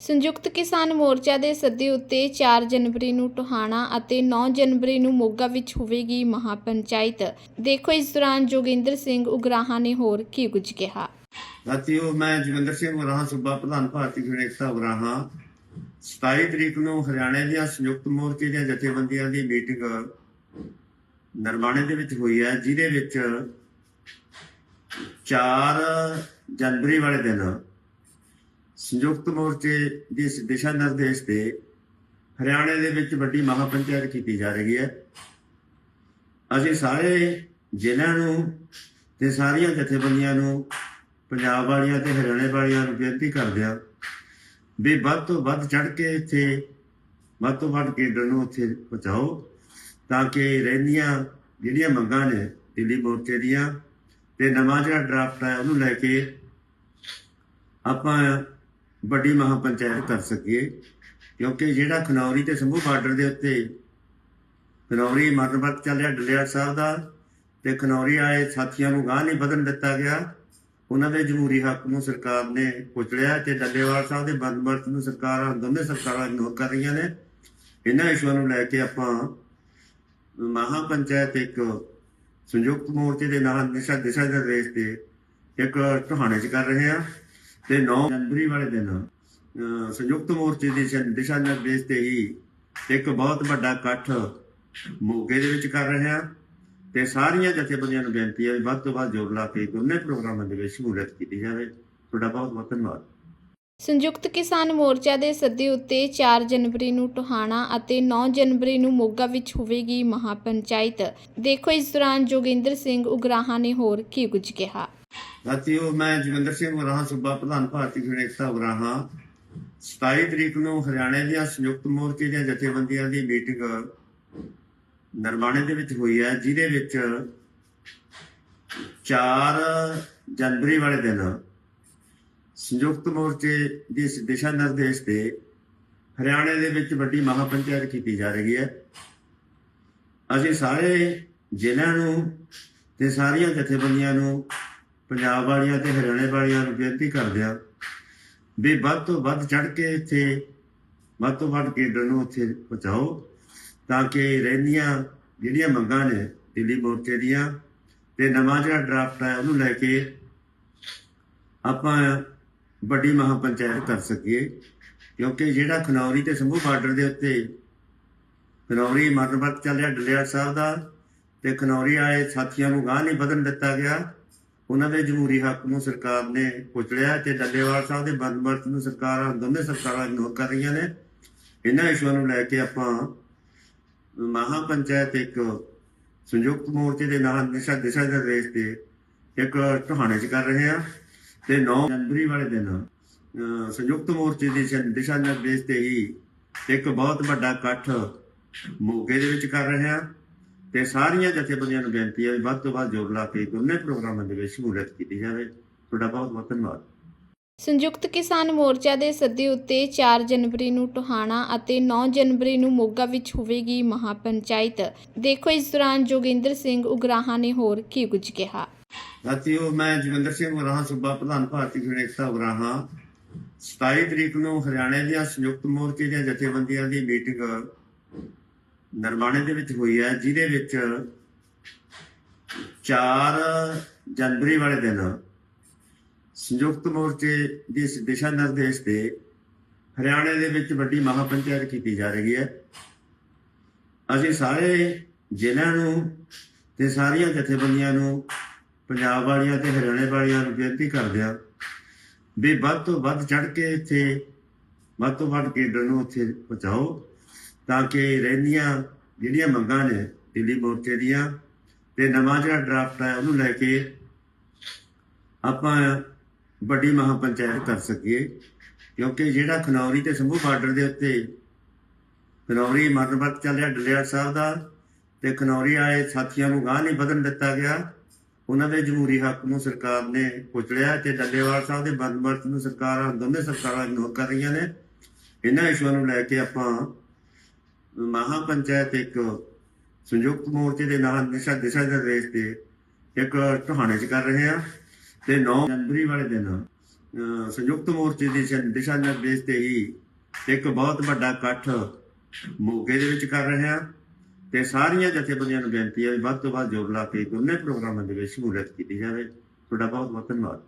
ਸੰਯੁਕਤ ਕਿਸਾਨ ਮੋਰਚਾ ਦੇ ਸੱਦੇ ਉੱਤੇ 4 ਜਨਵਰੀ ਨੂੰ ਟੋਹਾਣਾ ਅਤੇ 9 ਜਨਵਰੀ ਨੂੰ ਮੋਗਾ ਵਿੱਚ ਹੋਵੇਗੀ ਮਹਾਪੰਚਾਇਤ। ਦੇਖੋ ਇਸ ਦੌਰਾਨ ਜੋਗਿੰਦਰ ਸਿੰਘ ਉਗਰਾਹਾਂ ਨੇ ਹੋਰ ਕੀ ਕੁਝ ਕਿਹਾ। ਸਾਥੀਓ, ਮੈਂ ਜਵਿੰਦਰ ਸਿੰਘ ਉਗਰਾਹਾਂ, ਸੂਬਾ ਪ੍ਰਧਾਨ ਭਾਰਤੀ ਕਿਸਾਨ ਏਕਤਾ ਉਗਰਾਹਾਂ। 27 ਤਰੀਕ ਨੂੰ ਹਰਿਆਣੇ ਦੀਆਂ ਸੰਯੁਕਤ ਮੋਰਚੇ ਦੀਆਂ ਜਥੇਬੰਦੀਆਂ ਦੀ ਮੀਟਿੰਗ ਨਰਮਾਣੇ ਦੇ ਵਿੱਚ ਹੋਈ ਹੈ, ਜਿਹਦੇ ਵਿੱਚ 4 ਜਨਵਰੀ ਵਾਲੇ ਦਿਨ ਸੰਯੁਕਤ ਮੋਰਚੇ ਦੀ ਦਿਸ਼ਾ ਨਿਰਦੇਸ਼ ਤੇ ਹਰਿਆਣੇ ਦੇ ਵਿੱਚ ਵੱਡੀ ਮਹਾਪੰਚਾਇਤ ਕੀਤੀ ਜਾ ਰਹੀ ਹੈ। ਅਸੀਂ ਸਾਰੇ ਜ਼ਿਲ੍ਹਿਆਂ ਨੂੰ ਤੇ ਸਾਰੀਆਂ ਜਥੇਬੰਦੀਆਂ ਨੂੰ, ਪੰਜਾਬ ਵਾਲੀਆਂ ਤੇ ਹਰਿਆਣੇ ਵਾਲਿਆਂ ਨੂੰ ਬੇਨਤੀ ਕਰਦੇ ਆ ਵੀ ਵੱਧ ਤੋਂ ਵੱਧ ਚੜ ਕੇ ਇੱਥੇ, ਵੱਧ ਤੋਂ ਵੱਧ ਕੇਂਦਰ ਨੂੰ ਉੱਥੇ ਪਹੁੰਚਾਓ ਤਾਂ ਕਿ ਰਹਿੰਦੀਆਂ ਜਿਹੜੀਆਂ ਮੰਗਾਂ ਨੇ ਦਿੱਲੀ ਮੋਰਚੇ ਦੀਆਂ ਤੇ ਨਵਾਂ ਜਿਹੜਾ ਡਰਾਫਟ ਹੈ ਉਹਨੂੰ ਲੈ ਕੇ ਆਪਾਂ ਵੱਡੀ ਮਹਾਪੰਚਾਇਤ ਕਰ ਸਕੀਏ, ਕਿਉਂਕਿ ਜਿਹੜਾ ਖਨੌਰੀ ਤੇ ਸੰਭੂ ਬਾਰਡਰ ਦੇ ਉੱਤੇ ਖਨੌਰੀ ਮਰਨਵਤ ਚੱਲ ਰਿਹਾ, ਡੱਲੇਵਾਲ ਸਾਹਿਬ ਦਾ, ਤੇ ਖਨੌਰੀ ਵਾਲੇ ਸਾਥੀਆਂ ਨੂੰ ਗਾਹ ਨਹੀਂ ਵਧਣ ਦਿੱਤਾ ਗਿਆ, ਉਹਨਾਂ ਦੇ ਜਮਹੂਰੀ ਹੱਕ ਨੂੰ ਸਰਕਾਰ ਨੇ ਕੁਚਲਿਆ ਤੇ ਡੱਲੇਵਾਲ ਸਾਹਿਬ ਦੇ ਬੰਦਮਰਤ ਨੂੰ ਸਰਕਾਰਾਂ ਦੋਨੇ ਸਰਕਾਰਾਂ ਇਗਨੋਰ ਕਰ ਰਹੀਆਂ ਨੇ। ਇਹਨਾਂ ਇਸ਼ੂਆਂ ਨੂੰ ਲੈ ਕੇ ਆਪਾਂ ਮਹਾਪੰਚਾਇਤ ਇੱਕ ਸੰਯੁਕਤ ਮੋਰਚੇ ਦੇ ਨਾਲ ਦਿਸ਼ਾ ਦਿਸ਼ਾ ਨਿਰਦੇਸ਼ ਤੇ ਇੱਕ ਟਹਾਣੇ ਚ ਕਰ ਰਹੇ ਆ ਤੇ 9 ਜਨਵਰੀ ਵਾਲੇ ਦਿਨ ਸੰਯੁਕਤ ਮੋਰਚੇ ਦੀ ਦਿਸ਼ਾ- ਨਿਰਦੇਸ਼ ਤੇ ਹੀ ਇੱਕ ਬਹੁਤ ਵੱਡਾ ਇਕੱਠ ਮੋਗੇ ਦੇ ਵਿੱਚ ਕਰ ਰਹੇ ਆ ਤੇ ਸਾਰੀਆਂ ਜਥੇਬੰਦੀਆਂ ਨੂੰ ਬੇਨਤੀ ਹੈ ਵੀ ਵੱਧ ਤੋਂ ਵੱਧ ਜੋਰ ਲਾ ਕੇ ਦੋਨੇ ਪ੍ਰੋਗਰਾਮਾਂ ਦੇ ਵਿੱਚ ਸ਼ਮੂਲੀਅਤ ਕੀਤੀ ਜਾਵੇ। ਤੁਹਾਡਾ ਬਹੁਤ ਬਹੁਤ ਧੰਨਵਾਦ। ਸੰਯੁਕਤ ਕਿਸਾਨ ਮੋਰਚਾ ਦੇ ਸੱਦੇ ਉੱਤੇ 4 ਜਨਵਰੀ ਨੂੰ ਟੋਹਾਣਾ ਅਤੇ 9 ਜਨਵਰੀ ਨੂੰ ਮੋਗਾ ਵਿੱਚ ਹੋਵੇਗੀ ਮਹਾਪੰਚਾਇਤ। ਦੇਖੋ ਇਸ ਦੌਰਾਨ ਜੋਗਿੰਦਰ ਸਿੰਘ ਉਗਰਾਹਾ ਨੇ ਹੋਰ ਕੀ ਕੁਝ ਕਿਹਾ। ਸਾਥੀਓ ਮੈਂ ਜਵਿੰਦਰ ਸਿੰਘ ਉਗਰਾਹਾਂ ਸੂਬਾ ਪ੍ਰਧਾਨ ਭਾਰਤੀ ਕਿਸਾਨ ਏਕਤਾ 27 ਤਰੀਕ ਨੂੰ ਹਰਿਆਣਾ ਦੀਆਂ ਸੰਯੁਕਤ ਮੋਰਚੇ ਦੀਆਂ ਜਥੇਬੰਦੀਆਂ ਦੀ ਮੀਟਿੰਗ ਨਰਮਾਣੇ ਦੇ ਵਿੱਚ ਹੋਈ ਹੈ, ਜਿਹਦੇ ਵਿੱਚ 4 ਜਨਵਰੀ ਵਾਲੇ ਦਿਨ ਸੰਯੁਕਤ ਮੋਰਚੇ ਦੀ ਦਿਸ਼ਾ ਨਿਰਦੇਸ਼ ਤੇ ਹਰਿਆਣੇ ਦੇ ਵਿੱਚ ਵੱਡੀ ਮਹਾਪੰਚਾਇਤ ਕੀਤੀ ਜਾ ਰਹੀ ਹੈ। ਅਸੀਂ ਸਾਰੇ ਜ਼ਿਲ੍ਹਿਆਂ ਨੂੰ ਤੇ ਸਾਰੀਆਂ ਜਥੇਬੰਦੀਆਂ ਨੂੰ ਪੰਜਾਬ ਵਾਲੀਆਂ ਤੇ ਹਰਿਆਣੇ ਵਾਲਿਆਂ ਨੂੰ ਬੇਨਤੀ ਕਰਦੇ ਆ ਵੀ ਵੱਧ ਤੋਂ ਵੱਧ ਚੜ ਕੇ ਇੱਥੇ, ਵੱਧ ਤੋਂ ਵੱਧ ਕੇਡਰ ਨੂੰ ਉੱਥੇ ਪਹੁੰਚਾਓ ਤਾਂ ਕਿ ਰਹਿੰਦੀਆਂ ਜਿਹੜੀਆਂ ਮੰਗਾਂ ਨੇ ਦਿੱਲੀ ਮੋਰਚੇ ਦੀਆਂ ਤੇ ਨਵਾਂ ਜਿਹੜਾ ਡਰਾਫਟ ਹੈ ਉਹਨੂੰ ਲੈ ਕੇ ਆਪਾਂ ਵੱਡੀ ਮਹਾਪੰਚਾਇਤ ਕਰ ਸਕੀਏ। ਕਿਉਂਕਿ ਜਿਹੜਾ ਖਨੌਰੀ ਤੇ ਸੰਭੂ ਬਾਰਡਰ ਦੇ ਉੱਤੇ ਖਨੌਰੀ ਮਰਨਵਤ ਚੱਲ ਰਿਹਾ ਡੱਲੇਵਾਲ ਸਾਹਿਬ ਦਾ ਤੇ ਖਨੌਰੀ ਆਏ ਸਾਥੀਆਂ ਨੂੰ ਗਾਹ ਨਹੀਂ ਵਧਣ ਦਿੱਤਾ ਗਿਆ। ਉਹਨਾਂ ਦੇ ਜਮਹੂਰੀ ਹੱਕ ਨੂੰ ਸਰਕਾਰ ਨੇ ਕੁਚਲਿਆ ਤੇ ਡੱਲੇਵਾਲ ਸਾਹਿਬ ਦੇ ਬੰਦਮਰਤ ਨੂੰ ਸਰਕਾਰਾਂ ਦੋਨੇ ਸਰਕਾਰਾਂ ਇਗਨੋਰ ਕਰ ਰਹੀਆਂ ਨੇ। ਇਹਨਾਂ ਇਸ਼ੂਆਂ ਨੂੰ ਲੈ ਕੇ ਆਪਾਂ ਮਹਾਪੰਚਾਇਤ ਇੱਕ ਸੰਯੁਕਤ ਮੋਰਚੇ ਦੇ ਨਾਲ ਦਿਸ਼ਾ ਦਿਸ਼ਾ ਨਿਰਦੇਸ਼ ਤੇ ਇੱਕ ਟਹਾਣੇ ਚ ਕਰ ਰਹੇ ਆ ਤੇ 9 ਜਨਵਰੀ ਵਾਲੇ ਦਿਨ ਅਹ, ਸੰਯੁਕਤ ਮੋਰਚੇ ਦੀ ਦਿਸ਼ਾ- ਦਿਸ਼ਾ ਨਿਰਦੇਸ਼ ਤੇ ਹੀ ਇੱਕ ਬਹੁਤ ਵੱਡਾ ਇਕੱਠ ਮੋਗੇ ਦੇ ਵਿੱਚ ਕਰ ਰਹੇ ਆ ਤੇ ਸਾਰੀਆਂ ਜਥੇਬੰਦੀਆਂ ਨੂੰ ਬੇਨਤੀ ਹੈ ਵੱਧ ਤੋਂ ਵੱਧ ਜੋਰ ਲਾ ਕੇ ਦੋਨੇ ਪ੍ਰੋਗਰਾਮਾਂ ਦੇ ਵਿੱਚ ਸ਼ਮੂਲੀਅਤ ਕੀਤੀ ਜਾਵੇ। ਤੁਹਾਡਾ ਬਹੁਤ ਬਹੁਤ ਧੰਨਵਾਦ। ਸੰਯੁਕਤ ਕਿਸਾਨ ਮੋਰਚਾ ਦੇ ਸੱਦੇ ਉੱਤੇ 4 ਜਨਵਰੀ ਨੂੰ ਟੋਹਾਣਾ ਅਤੇ 9 ਜਨਵਰੀ ਨੂੰ ਮੋਗਾ ਵਿੱਚ ਹੋਵੇਗੀ ਮਹਾਪੰਚਾਇਤ। ਦੇਖੋ ਇਸ ਦੌਰਾਨ ਜੋਗਿੰਦਰ ਸਿੰਘ ਉਗਰਾਹਾਂ ਨੇ ਹੋਰ ਕੀ ਕੁਝ ਕਿਹਾ। ਸਾਥੀਓ ਮੈਂ ਜਵਿੰਦਰ ਸਿੰਘ ਉਗਰਾਹਾਂ ਸੂਬਾ ਪ੍ਰਧਾਨ ਭਾਰਤੀ ਕਿਸਾਨ ਏਕਤਾ ਉਗਰਾਹਾਂ। 27 ਤਰੀਕ ਨੂੰ ਹਰਿਆਣਾ ਦੀਆਂ ਸੰਯੁਕਤ ਮੋਰਚੇ ਦੀਆਂ ਜਥੇਬੰਦੀਆਂ ਦੀ ਮੀਟਿੰਗ ਨਰਮਾਣੇ ਦੇ ਵਿੱਚ ਹੋਈ ਹੈ, ਜਿਹਦੇ ਵਿੱਚ 4 ਜਨਵਰੀ ਵਾਲੇ ਦਿਨ ਸੰਯੁਕਤ ਮੋਰਚੇ ਦੀ ਦਿਸ਼ਾ ਨਿਰਦੇਸ਼ ਤੇ ਹਰਿਆਣੇ ਦੇ ਵਿੱਚ ਵੱਡੀ ਮਹਾਪੰਚਾਇਤ ਕੀਤੀ ਜਾ ਰਹੀ ਹੈ। ਅਸੀਂ ਸਾਰੇ ਜ਼ਿਲ੍ਹਿਆਂ ਨੂੰ ਤੇ ਸਾਰੀਆਂ ਜਥੇਬੰਦੀਆਂ ਨੂੰ, ਪੰਜਾਬ ਵਾਲੀਆਂ ਤੇ ਹਰਿਆਣੇ ਵਾਲੀਆਂ ਨੂੰ ਬੇਨਤੀ ਕਰਦੇ ਹਾਂ ਵੀ ਵੱਧ ਤੋਂ ਵੱਧ ਚੜ ਕੇ ਇੱਥੇ, ਵੱਧ ਤੋਂ ਵੱਧ ਕੇਂਦਰ ਨੂੰ ਉੱਥੇ ਪਹੁੰਚਾਓ। ਤਾਂ ਕਿ ਰਹਿੰਦੀਆਂ ਜਿਹੜੀਆਂ ਮੰਗਾਂ ਨੇ ਦਿੱਲੀ ਮੋਰਚੇ ਦੀਆਂ ਤੇ ਨਵਾਂ ਜਿਹੜਾ ਡਰਾਫਟ ਹੈ ਉਹਨੂੰ ਲੈ ਕੇ ਆਪਾਂ ਵੱਡੀ ਮਹਾਪੰਚਾਇਤ ਕਰ ਸਕੀਏ। ਕਿਉਂਕਿ ਜਿਹੜਾ ਖਨੌਰੀ ਤੇ ਸੰਭੂ ਬਾਰਡਰ ਦੇ ਉੱਤੇ ਖਨੌਰੀ ਮਰਨਵਤ ਚੱਲ ਰਿਹਾ ਡੱਲੇਵਾਲ ਸਾਹਿਬ ਦਾ ਤੇ ਖਨੌਰੀ ਆਏ ਸਾਥੀਆਂ ਨੂੰ ਗਾਹ ਨਹੀਂ ਵਧਣ ਦਿੱਤਾ ਗਿਆ, ਉਹਨਾਂ ਦੇ ਜਮਹੂਰੀ ਹੱਕ ਨੂੰ ਸਰਕਾਰ ਨੇ ਕੁਚਲਿਆ ਤੇ ਡੱਲੇਵਾਲ ਸਾਹਿਬ ਦੇ ਬੰਦਮਰਤ ਨੂੰ ਸਰਕਾਰਾਂ, ਦੋਨੇ ਸਰਕਾਰਾਂ ਇਗਨੋਰ ਕਰ ਰਹੀਆਂ ਨੇ। ਇਹਨਾਂ ਇਸ਼ੂਆਂ ਨੂੰ ਲੈ ਕੇ ਆਪਾਂ ਮਹਾਪੰਚਾਇਤ ਇੱਕ ਸੰਯੁਕਤ ਮੋਰਚੇ ਦੇ ਨਾਲ ਦਿਸ਼ਾ ਦਿਸ਼ਾ ਨਿਰਦੇਸ਼ ਤੇ ਇੱਕ ਟਹਾਣੇ ਚ ਕਰ ਰਹੇ ਆ ਤੇ 9 ਜਨਵਰੀ ਵਾਲੇ ਦਿਨ ਸੰਯੁਕਤ ਮੋਰਚੇ ਦੀ ਦਿਸ਼ਾ ਨਿਰਦੇਸ਼ ਤੇ ਹੀ ਇੱਕ ਬਹੁਤ ਵੱਡਾ ਇਕੱਠ ਮੋਗੇ ਦੇ ਵਿੱਚ ਕਰ ਰਹੇ ਹਾਂ ਤੇ ਸਾਰੀਆਂ ਜਥੇਬੰਦੀਆਂ ਨੂੰ ਬੇਨਤੀ ਹੈ ਵੀ ਵੱਧ ਤੋਂ ਵੱਧ ਜ਼ੋਰ ਲਾ ਕੇ ਦੋਨੇ ਪ੍ਰੋਗਰਾਮਾਂ ਦੇ ਵਿੱਚ ਸ਼ਮੂਲੀਅਤ ਕੀਤੀ ਜਾਵੇ। ਤੁਹਾਡਾ ਬਹੁਤ ਬਹੁਤ ਧੰਨਵਾਦ।